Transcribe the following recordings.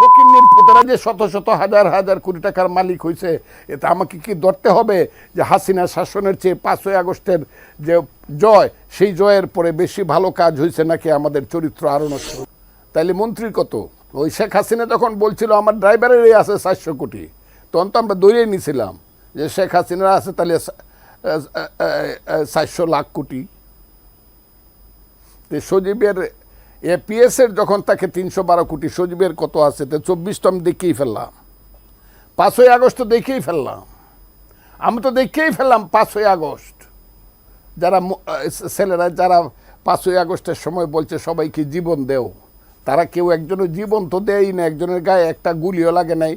ফকিন্নির পুতেরা যে শত শত হাজার হাজার কোটি টাকার মালিক হয়েছে এটা আমাকে কি ধরতে হবে যে হাসিনা শাসনের চেয়ে পাঁচই আগস্টের যে জয়, সেই জয়ের পরে বেশি ভালো কাজ হয়েছে নাকি আমাদের চরিত্র আরও নষ্ট? তাইলে মন্ত্রীর কত? ওই শেখ হাসিনা যখন বলছিল, আমার ড্রাইভারেরই আছে চারশো কোটি তখন তো আমরা দৌড়িয়ে নিয়েছিলাম যে শেখ হাসিনার আছে তাহলে চারশো লাখ কোটি। সজীবের এপিএস এর যখন তাকে তিনশো বারো কোটি সজীবের কত আছে, তো চব্বিশ তো আমি দেখেই ফেললাম। পাঁচই আগস্ট তো দেখেই ফেললাম। আমি তো দেখেই ফেললাম পাঁচই আগস্ট। যারা ছেলেরা যারা পাঁচই আগস্টের সময় বলছে সবাইকে জীবন দেও, তারা কেউ একজনের জীবন তো দেয়ই না, একজনের গায়ে একটা গুলিও লাগে নাই,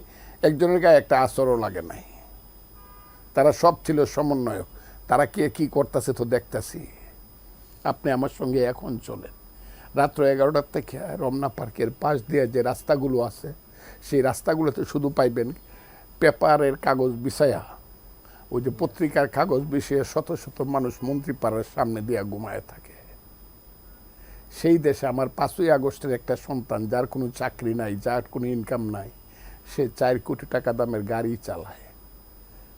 একজনের গায়ে একটা আচরও লাগে নাই। তারা সব ছিল সমন্বয়ক। তারা কে কি করতেছে তো দেখতেছি। আপনি আমার সঙ্গে এখন চলেন। রাত্র এগারোটার থেকে রমনা পার্কের পাশ দিয়ে যে রাস্তাগুলো আছে, সেই রাস্তাগুলোতে শুধু পাইবেন পেপারের কাগজ বিছায়া। ওই যে পত্রিকার কাগজ বিষয়ে শত শত মানুষ মন্ত্রী পাড়ার সামনে দিয়ে ঘুমায় থাকে। সেই দেশে আমার পাঁচই আগস্টের একটা সন্তান, যার কোনো চাকরি নাই, যার কোনো ইনকাম নাই, সে চার কোটি টাকা দামের গাড়ি চালায়।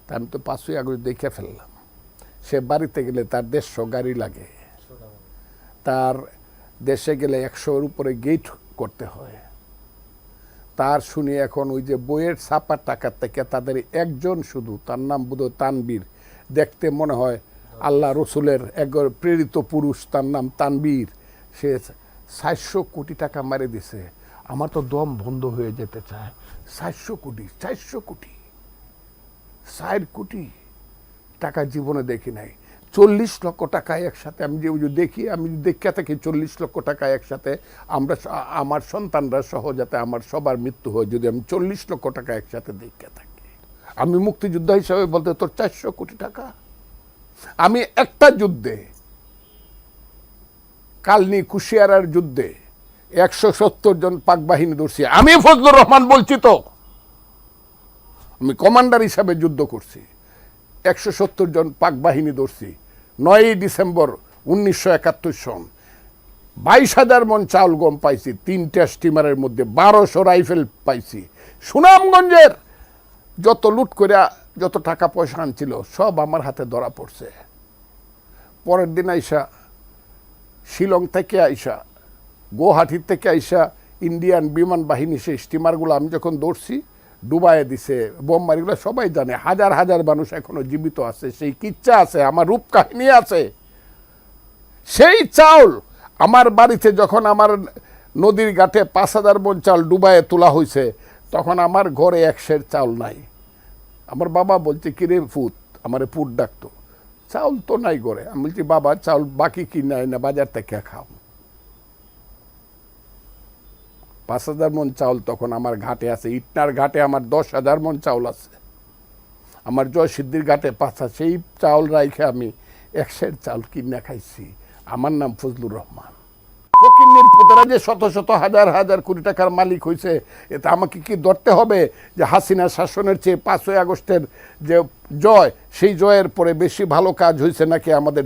তা আমি তো পাঁচই আগস্ট দেখে ফেললাম। সে বাড়িতে গেলে তার দেড়শো গাড়ি লাগে। তার দেশে গেলে একশোর উপরে গেট করতে হয়। তার শুনি এখন ওই যে বইয়ের ছাপার টাকার থেকে তাদের একজন শুধু, তার নাম বোধ তানবীর। দেখতে মনে হয় আল্লাহ রসুলের একবার প্রেরিত পুরুষ, তার নাম তানবীর। সে চারশো কোটি টাকা মারে দিছে। আমার তো দম বন্ধ হয়ে যেতে চায়। চারশো কোটি চারশো কোটি ষাট কোটি টাকা জীবনে দেখি নাই। চল্লিশ লক্ষ টাকা একসাথে, আমি যে দেখি, আমি দেখা থাকি চল্লিশ লক্ষ টাকা একসাথে আমরা আমার সন্তানরা সহ যাতে আমার সবার মৃত্যু হয়, যদি আমি চল্লিশ লক্ষ টাকা একসাথে দেখে থাকি। আমি মুক্তিযোদ্ধা হিসাবে বলতে তোর চারশো কোটি টাকা। আমি একটা যুদ্ধে, কালনি কুশিয়ারার যুদ্ধে একশো সত্তর জন পাক বাহিনী ধরছি। আমি ফজলুর রহমান বলছি তো। আমি কমান্ডার হিসাবে যুদ্ধ করছি। একশো সত্তর জন পাক বাহিনী ধরছি। নয়ই ডিসেম্বর উনিশশো একাত্তর সন। বাইশ হাজার মন চাউল গম পাইছি, তিনটা স্টিমারের মধ্যে বারোশো রাইফেল পাইছি। সুনামগঞ্জের যত লুট করে যত টাকা পয়সা আনছিল, সব আমার হাতে ধরা পড়ছে। পরের দিন আইসা, শিলং থেকে আইসা গুয়াহাটির থেকে আইসা, ইন্ডিয়ান বিমান বাহিনী সেই স্টিমারগুলো আমি যখন দৌড়ছি ডুবাইয়ে দিছে বোমবারিগুলো সবাই জানে। হাজার হাজার মানুষ এখনও জীবিত আছে, সেই কিচ্ছা আছে, আমার রূপ কাহিনী আছে। সেই চাউল আমার বাড়িতে যখন আমার নদীর ঘাটে পাঁচ হাজার মন চাল ডুবাইয়ে তোলা হয়েছে তখন আমার ঘরে এক সের চাউল নাই। আমার বাবা বলছে, কিরে ফুত আমার পুট ডাকতো। চাউল তো নাই ঘরে। আমি বলছি, বাবা, চাউল বাকি কি না বাজার থেকে খাও? পাঁচ হাজার মন চাউল তখন আমার ঘাটে আছে, ইটনার ঘাটে আমার দশ হাজার মন চাউল আছে। আমার জয় সিদ্ধির ঘাটে পাঁচা সেই চাউল রাইখে আমি একশের চাউল কিনে খাইছি। আমার নাম ফজলুর রহমান। ফকিন্নির পুতেরা যে শত শত হাজার হাজার কোটি টাকার মালিক হয়েছে এটা আমাকে কি ধরতে হবে যে হাসিনা শাসনের চেয়ে পাঁচই আগস্টের যে জয়, সেই জয়ের পরে বেশি ভালো কাজ হয়েছে নাকি আমাদের